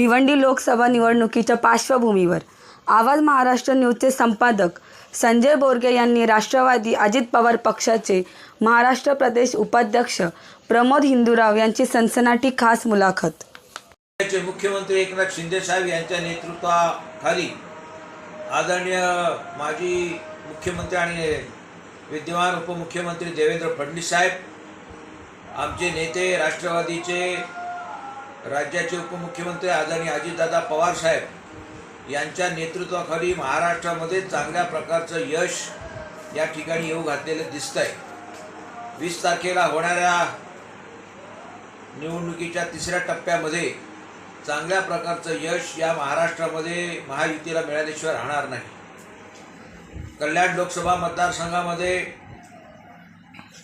भिवंडी लोकसभा निवडणुकीच्या पार्श्वभूमीवर आवाज महाराष्ट्र न्यूजचे संपादक संजय बोरगे यांनी राष्ट्रवादी अजित पवार पक्षाचे महाराष्ट्र प्रदेश उपाध्यक्ष प्रमोद हिंदूराव यांची सनसनाटी खास मुलाखत. मुख्यमंत्री एकनाथ शिंदे साहेब यांच्या नेतृत्वाखाली आदरणीय माजी मुख्यमंत्री आणि विद्यमान उपमुख्यमंत्री देवेंद्र फडणवीस साहेब आमचे नेते राष्ट्रवादीचे राज्याचे उपमुख्यमंत्री आदरणीय अजितदादा पवार साहेब यांच्या नेतृत्वाखाली महाराष्ट्रामध्ये चांगल्या प्रकारचं यश या ठिकाणी येऊ घातलेलं दिसतं आहे वीस तारखेला होणाऱ्या निवडणुकीच्या तिसऱ्या टप्प्यामध्ये चांगल्या प्रकारचं यश या महाराष्ट्रामध्ये महायुतीला मिळाल्याशिवाय राहणार नाही. कल्याण लोकसभा मतदारसंघामध्ये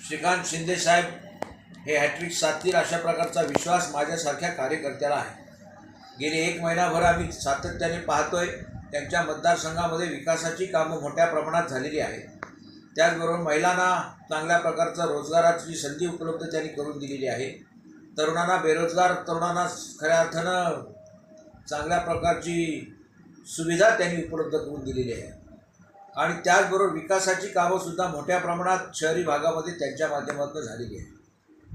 श्रीकांत शिंदे साहेब हे हॅट्रिक साधतील अशा प्रकारचा विश्वास माझ्यासारख्या कार्यकर्त्याला आहे. गेले एक महिनाभर आम्ही सातत्याने पाहतोय त्यांच्या मतदारसंघामध्ये विकासाची कामं मोठ्या प्रमाणात झालेली आहेत. त्याचबरोबर महिलांना चांगल्या प्रकारचा रोजगाराची संधी उपलब्ध त्यांनी करून दिलेली आहे. तरुणांना बेरोजगार तरुणांना खऱ्या अर्थानं चांगल्या प्रकारची सुविधा त्यांनी उपलब्ध करून दिलेली आहे. आणि त्याचबरोबर विकासाची कामंसुद्धा मोठ्या प्रमाणात शहरी भागामध्ये त्यांच्या माध्यमातून झालेली आहे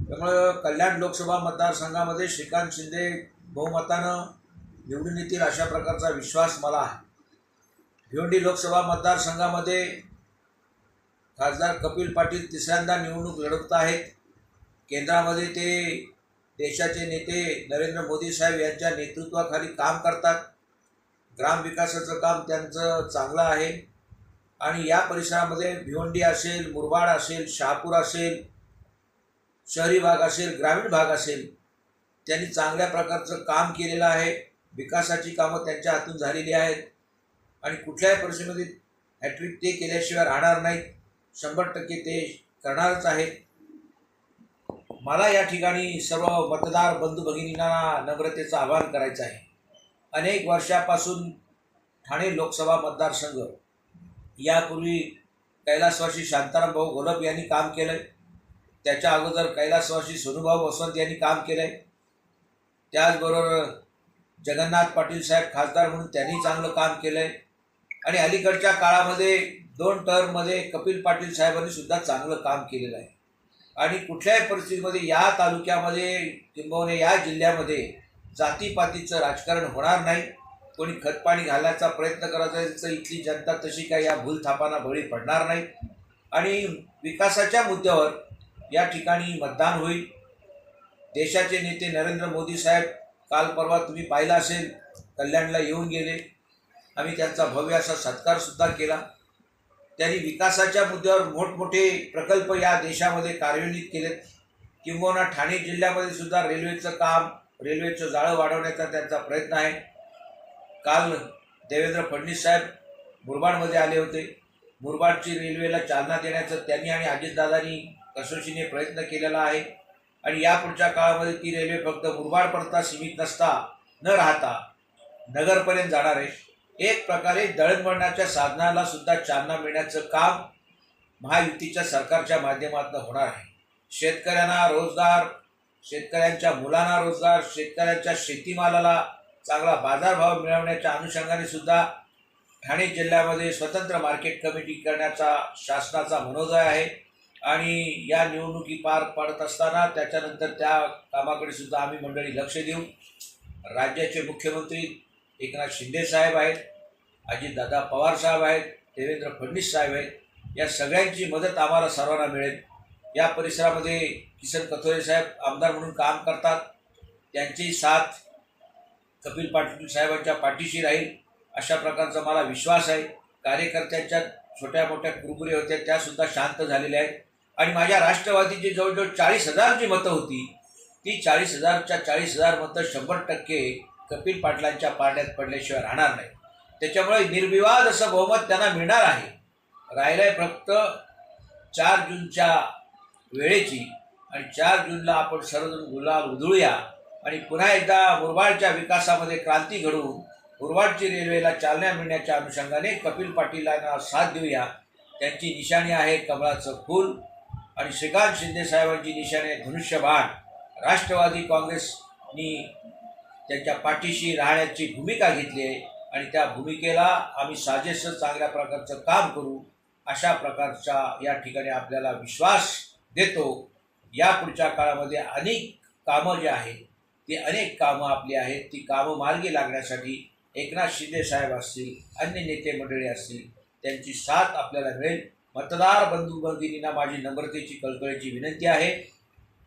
त्यामुळं कल्याण लोकसभा मतदारसंघामध्ये श्रीकांत शिंदे बहुमतानं निवडून येतील अशा प्रकारचा विश्वास मला आहे. भिवंडी लोकसभा मतदारसंघामध्ये खासदार कपिल पाटील तिसऱ्यांदा निवडणूक लढवत आहेत. केंद्रामध्ये ते देशाचे नेते नरेंद्र मोदी साहेब यांच्या नेतृत्वाखाली काम करतात. ग्रामविकासाचं काम त्यांचं चांगलं आहे. आणि या परिसरामध्ये भिवंडी असेल मुरबाड असेल शहापूर असेल शहरी भाग असेल ग्रामीण भाग असेल त्यांनी चांगल्या प्रकारचं काम केलेलं आहे. विकासाची कामं त्यांच्या हातून झालेली आहेत. आणि कुठल्याही परिस्थितीमध्ये हॅट्रिक ते केल्याशिवाय राहणार नाहीत. शंभर टक्के ते करणारच आहेत. मला या ठिकाणी सर्व मतदार बंधू भगिनींना नम्रतेचं आवाहन करायचं आहे. अनेक वर्षापासून ठाणे लोकसभा मतदारसंघ यापूर्वी कैलासवासी शांताराम भाऊ घोलप यांनी काम केलं आहे त्याच्या अगोदर कैलासवासी सोनुभाऊ वसंत यांनी काम केलं आहे त्याचबरोबर जगन्नाथ पाटील साहेब खासदार म्हणून त्यांनी चांगलं काम केलं आहे आणि अलीकडच्या काळामध्ये दोन टर्ममध्ये कपिल पाटील साहेबांनी सुद्धा चांगलं काम केलेलं आहे. आणि कुठल्याही परिस्थितीमध्ये या तालुक्यामध्ये किंबहुना या जिल्ह्यामध्ये जातीपातीचं राजकारण होणार नाही. कोणी खतपाणी घालण्याचा प्रयत्न करायचा तर इथली जनता तशी काय या भूलथापांना बळी पडणार नाही. आणि विकासाच्या मुद्द्यावर या ठिकाणी मतदान होईल. देशाचे नेते नरेंद्र मोदी साहेब काल परवा तुम्ही पाहिला असेल कल्याणला येऊन गेले. आम्ही त्यांचा भव्य असा सत्कारसुद्धा केला. त्यांनी विकासाच्या मुद्द्यावर मोठमोठे प्रकल्प या देशामध्ये कार्यान्वित केलेत. किंबहुना ठाणे जिल्ह्यामध्ये सुद्धा रेल्वेचं काम रेल्वेचं जाळं वाढवण्याचा त्यांचा प्रयत्न आहे. काल देवेंद्र फडणवीस साहेब मुरबाडमध्ये आले होते. मुरबाडची रेल्वेला चालना देण्याचं त्यांनी आणि अजितदादांनी कसोशीने प्रयत्न केलेला आहे. आणि यापुढच्या काळामध्ये ती रेल्वे फक्त मुरबाडपर्यंत सीमित नसता न राहता नगरपर्यंत जाणार आहे. एक प्रकारे दळणवळणाच्या साधनाला सुद्धा चालना मिळण्याचं काम महायुतीच्या सरकारच्या माध्यमातून होणार आहे. शेतकऱ्यांना रोजगार शेतकऱ्यांच्या मुलांना रोजगार शेतकऱ्यांच्या शेतीमालाला चांगला बाजारभाव मिळवण्याच्या अनुषंगाने सुद्धा ठाणे जिल्ह्यामध्ये स्वतंत्र मार्केट कमिटी करण्याचा शासनाचा मनोदय आहे. आणि या निवडणुकी पार पाडत असताना त्याच्यानंतर त्या कामाकडे सुद्धा आम्ही मंडळी लक्ष देऊ राज्याचे मुख्यमंत्री एकनाथ शिंदे साहेब आहेत अजितदादा पवार साहेब आहेत देवेंद्र फडणवीस साहेब आहेत या सगळ्यांची मदत आम्हाला सर्वांना मिळेल. या परिसरामध्ये किसन कथोरे साहेब आमदार म्हणून काम करतात. त्यांची साथ कपिल पाटील साहेबांच्या पाठीशी राहील. अशा प्रकारचा मला विश्वास आहे. कार्यकर्त्यांच्या छोट्या मोठ्या कुरबुरे होत्या त्यासुद्धा शांत झालेल्या आहेत. आणि माझ्या राष्ट्रवादीची जवळजवळ चाळीस हजार जी मतं होती ती चाळीस हजारच्या चाळीस हजार मतं शंभर टक्के कपिल पाटलांच्या पारड्यात पडल्याशिवाय राहणार नाही. त्याच्यामुळे निर्विवाद असं बहुमत त्यांना मिळणार आहे. राहिलं आहे फक्त चार जूनच्या वेळेची आणि चार जूनला आपण सर्वजण गुलाल उधळूया आणि पुन्हा एकदा मुरबाडच्या विकासामध्ये क्रांती घडवून मुरबाडची रेल्वेला चालना मिळण्याच्या अनुषंगाने कपिल पाटीलांना साथ देऊया. त्यांची निशाणी आहे कमळाचं फूल. आणि श्रीकांत शिंदे साहेबांची निशाणी धनुष्यबाण. राष्ट्रवादी काँग्रेसनी त्यांच्या पाठीशी राहण्याची भूमिका घेतली आहे आणि त्या भूमिकेला आम्ही साजेसं चांगल्या प्रकारचं काम करू अशा प्रकारच्या या ठिकाणी आपल्याला विश्वास देतो. या पुढच्या काळामध्ये अनेक कामं जी आहेत ती अनेक कामं आपली आहेत. ती कामं मार्गी लागण्यासाठी एकनाथ शिंदे साहेब असतील अन्य नेते मंडळी असतील त्यांची साथ आपल्याला मिळेल. मतदार बंधू भगिनींना माझी नम्रतेची कळकळीची विनंती आहे.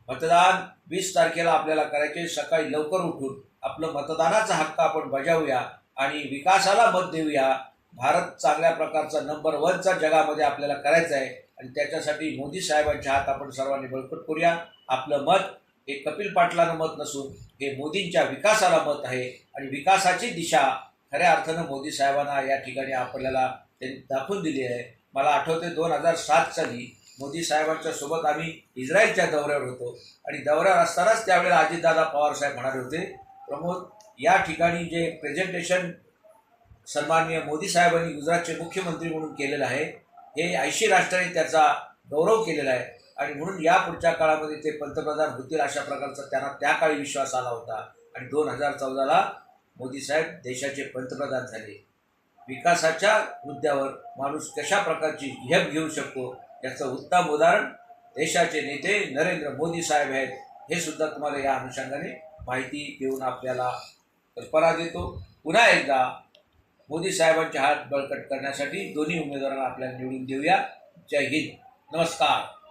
मतदान वीस तारखेला आपल्याला करायचे सकाळी लवकर उठून आपलं मतदानाचा हक्क आपण बजावूया आणि विकासाला मत देऊया. भारत चांगल्या प्रकारचा नंबर वनचा जगामध्ये आपल्याला करायचा आहे आणि त्याच्यासाठी मोदी साहेबांच्या हात आपण सर्वांनी बळकट करूया. आपलं मत हे कपिल पाटलानं मत नसून हे मोदींच्या विकासाला मत आहे आणि विकासाची दिशा खऱ्या अर्थानं मोदी साहेबांना या ठिकाणी आपल्याला त्यांनी दाखवून दिली आहे. मला आठवते दोन हजार सात साली मोदी साहेबांच्या सोबत आम्ही इस्रायलच्या दौऱ्यावर होतो. आणि दौऱ्यावर असतानाच त्यावेळेला अजितदादा पवार साहेब म्हणाले होते प्रमोद या ठिकाणी जे प्रेझेंटेशन सन्माननीय मोदी साहेबांनी गुजरातचे मुख्यमंत्री म्हणून केलेलं आहे हे ऐंशी राष्ट्रांनी त्याचा गौरव केलेला आहे. आणि म्हणून या पुढच्या काळामध्ये ते पंतप्रधान होतील अशा प्रकारचा त्यांना त्या काळी विश्वास आला होता. आणि दोन हजार चौदाला मोदी साहेब देशाचे पंतप्रधान झाले. विकासाच्या मुद्द्यावर माणूस कशा प्रकारची झेप घेऊ शकतो याचं उत्तम उदाहरण देशाचे नेते नरेंद्र मोदी साहेब आहेत हे सुद्धा तुम्हाला या अनुषंगाने माहिती देऊन आपल्याला कल्पना देतो. पुन्हा एकदा मोदी साहेबांचे हात बळकट करण्यासाठी दोन्ही उमेदवारांना आपल्याला निवडून देऊया. जय हिंद. नमस्कार.